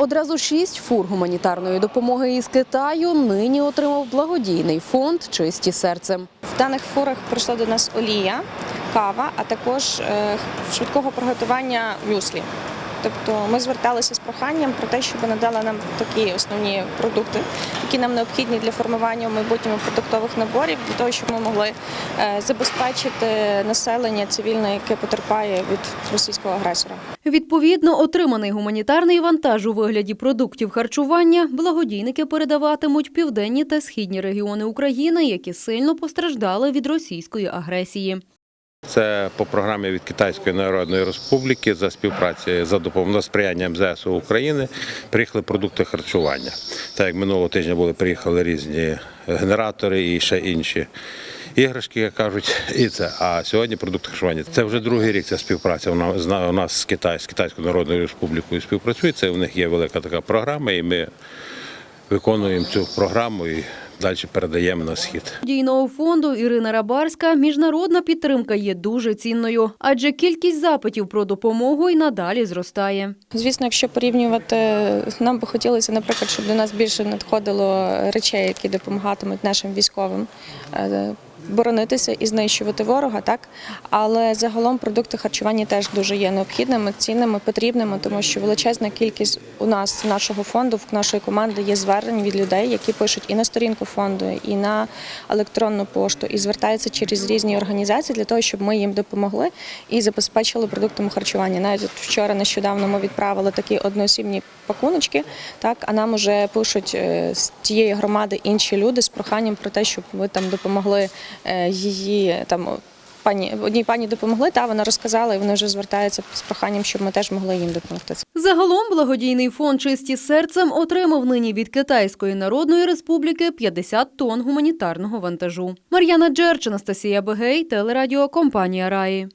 Одразу шість фур гуманітарної допомоги із Китаю нині отримав благодійний фонд Чисті серцем. В даних фурах прийшла до нас олія, кава, а також е, швидкого приготування мюслі. Тобто ми зверталися з проханням про те, щоб надали нам такі основні продукти, які нам необхідні для формування в майбутньому продуктових наборів, для того, щоб ми могли е, забезпечити населення цивільне, яке потерпає від російського агресора. Відповідно, отриманий гуманітарний вантаж у вигляді продуктів харчування благодійники передаватимуть південні та східні регіони України, які сильно постраждали від російської агресії. Це по програмі від Китайської Народної Республіки за співпраці за допомогою сприянням ЗСУ України приїхали продукти харчування. Так як минулого тижня були приїхали різні генератори і ще інші іграшки, як кажуть, і це. А сьогодні продукти харчування. Це вже другий рік ця співпраця. У нас з Китай, з Китайською Народною Республікою співпрацює. Це у них є велика така програма, і ми виконуємо цю програму і далі передаємо на схід. Дійного фонду Ірина Рабарська міжнародна підтримка є дуже цінною, адже кількість запитів про допомогу й надалі зростає. Звісно, якщо порівнювати, нам би хотілося, наприклад, щоб до нас більше надходило речей, які допомагатимуть нашим військовим е, боронитися і знищувати ворога, так але загалом продукти харчування теж дуже є необхідними, цінними, потрібними, тому що величезна кількість у нас нашого фонду, в нашої команди є звернень від людей, які пишуть і на сторінку фонду, і на електронну пошту, і звертаються через різні організації для того, щоб ми їм допомогли і забезпечили продуктами харчування. Навіть вчора нещодавно ми відправили такі одноосібні пакуночки, так а нам уже пишуть е, з тієї громади інші люди з проханням про те, щоб ми там допомогли її там. Пані одній пані допомогли, та вона розказала, і вони вже звертаються з проханням, щоб ми теж могли їм допомогти. Загалом благодійний фонд Чисті серцем отримав нині від Китайської Народної Республіки 50 тонн гуманітарного вантажу. Мар'яна Джерч, Анастасія Бегей, телерадіокомпанія Раї.